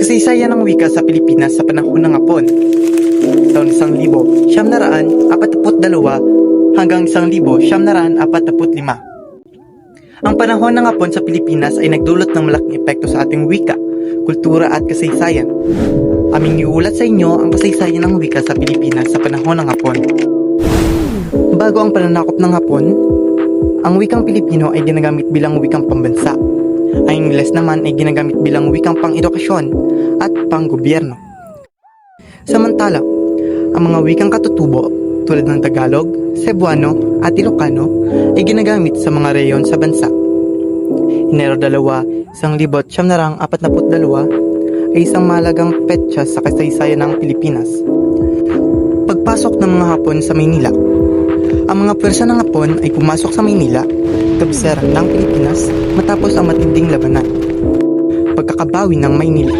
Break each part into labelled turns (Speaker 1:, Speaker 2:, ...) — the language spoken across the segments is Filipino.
Speaker 1: Kasaysayan ng wika sa Pilipinas sa panahon ng Hapon. Taon 1,000, siyam naraan, apataput dalawa, hanggang 1,000, siyam naraan, apataput lima. Ang panahon ng Hapon sa Pilipinas ay nagdulot ng malaking epekto sa ating wika, kultura at kasaysayan. Aming iulat sa inyo ang kasaysayan ng wika sa Pilipinas sa panahon ng Hapon. Bago ang pananakop ng Hapon, ang wikang Pilipino ay ginagamit bilang wikang pambansa. Ang Ingles naman ay ginagamit bilang wikang pang-edukasyon at pang-gobyerno. Samantala, ang mga wikang katutubo tulad ng Tagalog, Cebuano at Ilocano ay ginagamit sa mga reyon sa bansa. Enero 2, 1942 ay isang malagang petsa sa kasaysayan ng Pilipinas. Pagpasok ng mga Hapon sa Maynila ang mga pwersa ng Hapon ay pumasok sa Maynila, kabseran ng Pilipinas matapos ang matinding labanan. Pagkakabawi ng Maynila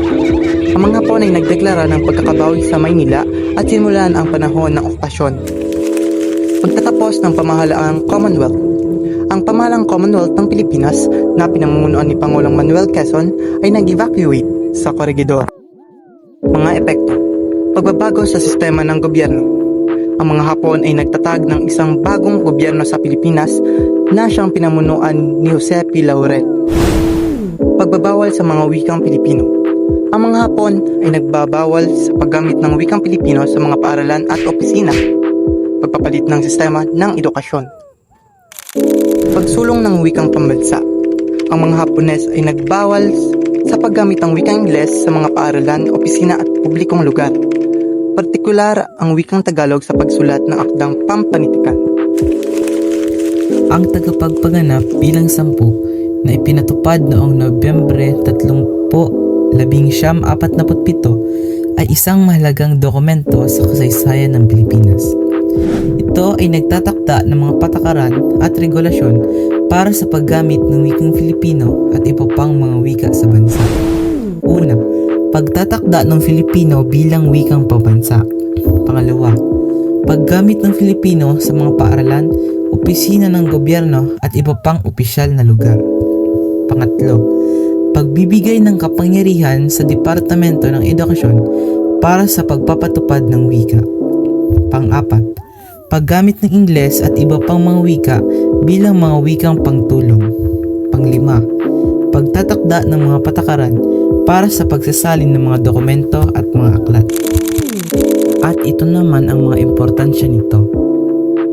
Speaker 1: Ang mga Hapon ay nagdeklara ng pagkakabawi sa Maynila at simulan ang panahon ng okupasyon. Pagtatapos ng pamahalaang Commonwealth Ang pamahalaang Commonwealth ng Pilipinas na pinamumunuan ni Pangulong Manuel Quezon ay nag-evacuate sa Corregidor. Mga epekto Pagbabago sa sistema ng gobyerno ang mga Hapon ay nagtatag ng isang bagong gobyerno sa Pilipinas na siyang pinamunuan ni Jose P. Laurel. Pagbabawal sa mga wikang Pilipino. Ang mga Hapon ay nagbabawal sa paggamit ng wikang Pilipino sa mga paaralan at opisina. Pagpapalit ng sistema ng edukasyon. Pagsulong ng wikang pambansa. Ang mga Hapones ay nagbawal sa paggamit ng wikang Ingles sa mga paaralan, opisina at publikong lugar partikular ang wikang Tagalog sa pagsulat ng akdang pampanitikan.
Speaker 2: ang tagapagpaganap bilang sampu na ipinatupad noong Nobyembre 30, 1947 ay isang mahalagang dokumento sa kasaysayan ng Pilipinas. Ito ay nagtatakda ng mga patakaran at regulasyon para sa paggamit ng wikang Filipino at iba pang mga wika sa bansa. Una, pagtatakda ng Filipino bilang wikang pabansa. Pangalawa, paggamit ng Filipino sa mga paaralan, opisina ng gobyerno at iba pang opisyal na lugar. Pangatlo, pagbibigay ng kapangyarihan sa Departamento ng Edukasyon para sa pagpapatupad ng wika. Pang-apat, paggamit ng Ingles at iba pang mga wika bilang mga wikang pangtulong. Panglima, pagtatakda ng mga patakaran para sa pagsasalin ng mga dokumento at mga aklat. At ito naman ang mga importansya nito.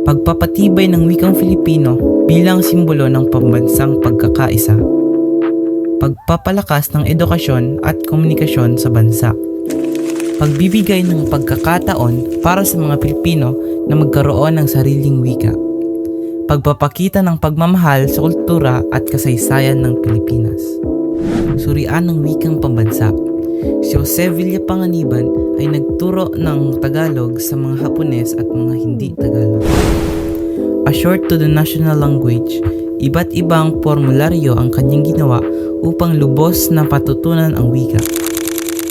Speaker 2: Pagpapatibay ng wikang Filipino bilang simbolo ng pambansang pagkakaisa. Pagpapalakas ng edukasyon at komunikasyon sa bansa. Pagbibigay ng pagkakataon para sa mga Pilipino na magkaroon ng sariling wika. Pagpapakita ng pagmamahal sa kultura at kasaysayan ng Pilipinas. Surian ng wikang pambansa. Si Jose Villapanganiban ay nagturo ng Tagalog sa mga Hapones at mga hindi Tagalog. A short to the national language, iba't ibang formularyo ang kanyang ginawa upang lubos na patutunan ang wika.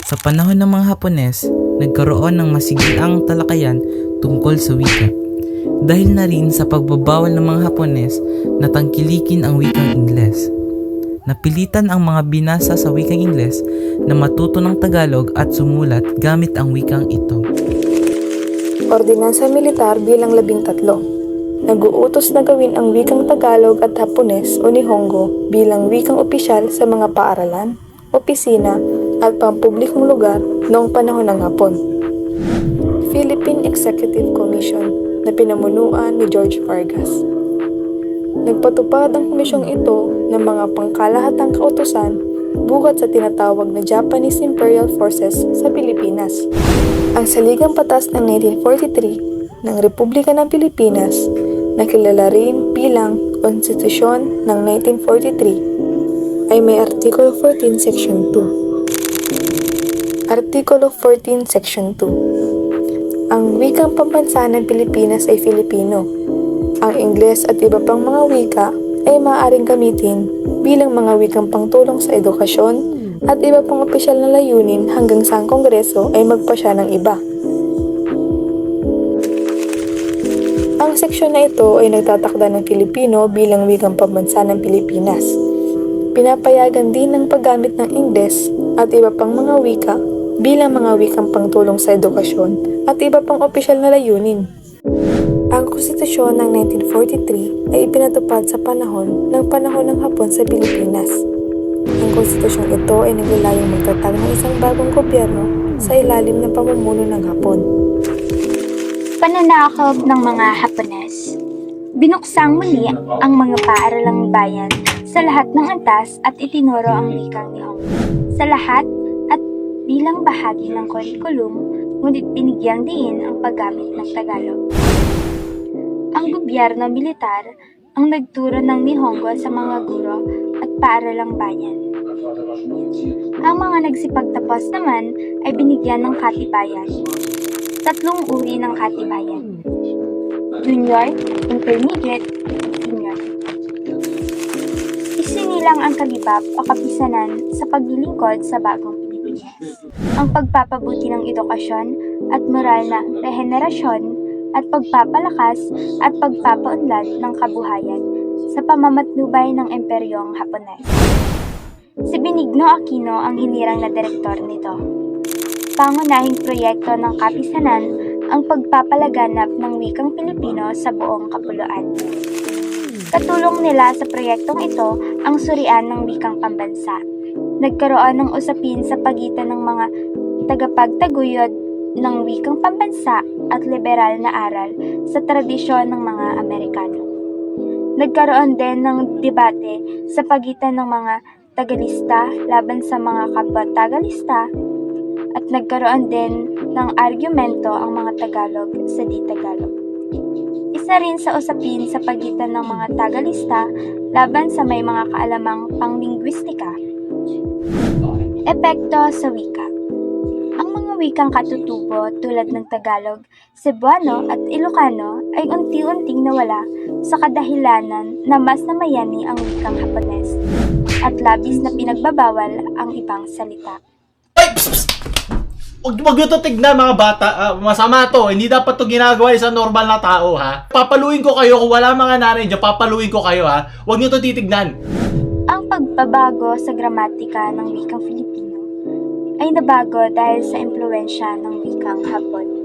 Speaker 2: Sa panahon ng mga Hapones, nagkaroon ng masigiang talakayan tungkol sa wika. Dahil na rin sa pagbabawal ng mga Hapones na tangkilikin ang wikang Ingles. Napilitan ang mga binasa sa wikang Ingles na matuto ng Tagalog at sumulat gamit ang wikang ito.
Speaker 3: Ordinansa Militar bilang labing tatlo. Naguutos na gawin ang wikang Tagalog at Hapones o Nihongo bilang wikang opisyal sa mga paaralan, opisina at pampublikong lugar noong panahon ng Hapon. Philippine Executive Commission na pinamunuan ni George Vargas. Nagpatupad ang komisyong ito ng mga pangkalahatang kautosan bukat sa tinatawag na Japanese Imperial Forces sa Pilipinas. Ang saligang batas ng 1943 ng Republika ng Pilipinas na kilala rin bilang Konstitusyon ng 1943 ay may Artikulo 14 Section 2. Artikulo 14 Section 2 Ang wikang pambansa ng Pilipinas ay Filipino. Ang Ingles at iba pang mga wika maaaring gamitin bilang mga wikang pangtulong sa edukasyon at iba pang opisyal na layunin hanggang sa ang Kongreso ay magpasya ng iba. Ang seksyon na ito ay nagtatakda ng Filipino bilang wikang pambansa ng Pilipinas. Pinapayagan din ng paggamit ng Ingles at iba pang mga wika bilang mga wikang pangtulong sa edukasyon at iba pang opisyal na layunin. Ang konstitusyon ng 1943 ay ipinatupad sa panahon ng panahon ng Hapon sa Pilipinas. Ang konstitusyong ito ay naglalayong magtatag ng isang bagong gobyerno sa ilalim ng pamumuno ng Hapon.
Speaker 4: Pananakop ng mga Hapones. Binuksang muli ang mga paaralang bayan sa lahat ng antas at itinuro ang wikang Nihongo. Sa lahat at bilang bahagi ng kurikulum, ngunit binigyang diin ang paggamit ng Tagalog. Ang gobyerno militar ang nagturo ng Nihongo sa mga guro at paaralang bayan. Ang mga nagsipagtapos naman ay binigyan ng katibayan. Tatlong uri ng katibayan. Junior, Intermediate, Senior. Isinilang ang kalibab o kapisanan sa paglilingkod sa bagong Pilipinas. Ang pagpapabuti ng edukasyon at moral na rehenerasyon at pagpapalakas at pagpapaunlad ng kabuhayan sa pamamatnubay ng Emperyong Hapones. Si Benigno Aquino ang hinirang na direktor nito. Pangunahing proyekto ng kapisanan ang pagpapalaganap ng wikang Pilipino sa buong kapuluan. Katulong nila sa proyektong ito ang surian ng wikang pambansa. Nagkaroon ng usapin sa pagitan ng mga tagapagtaguyod ng wikang pambansa at liberal na aral sa tradisyon ng mga Amerikano. Nagkaroon din ng debate sa pagitan ng mga tagalista laban sa mga kapwa tagalista at nagkaroon din ng argumento ang mga Tagalog sa di-Tagalog. Isa rin sa usapin sa pagitan ng mga Tagalista laban sa may mga kaalamang panglingwistika. Epekto sa wika Ang wikang katutubo tulad ng Tagalog, Cebuano at Ilocano ay unti-unting nawala sa kadahilanan na mas namayani ang wikang Hapones at labis na pinagbabawal ang ibang salita.
Speaker 5: Ay! Huwag nyo to tignan mga bata. Ah, masama to. Hindi dapat to ginagawa sa normal na tao ha. Papaluin ko kayo kung wala mga nanay dyan. Papaluin ko kayo ha. Huwag nyo to titignan.
Speaker 4: Ang pagbabago sa gramatika ng wikang Filipino ay nabago dahil sa impluensya ng wikang Hapon.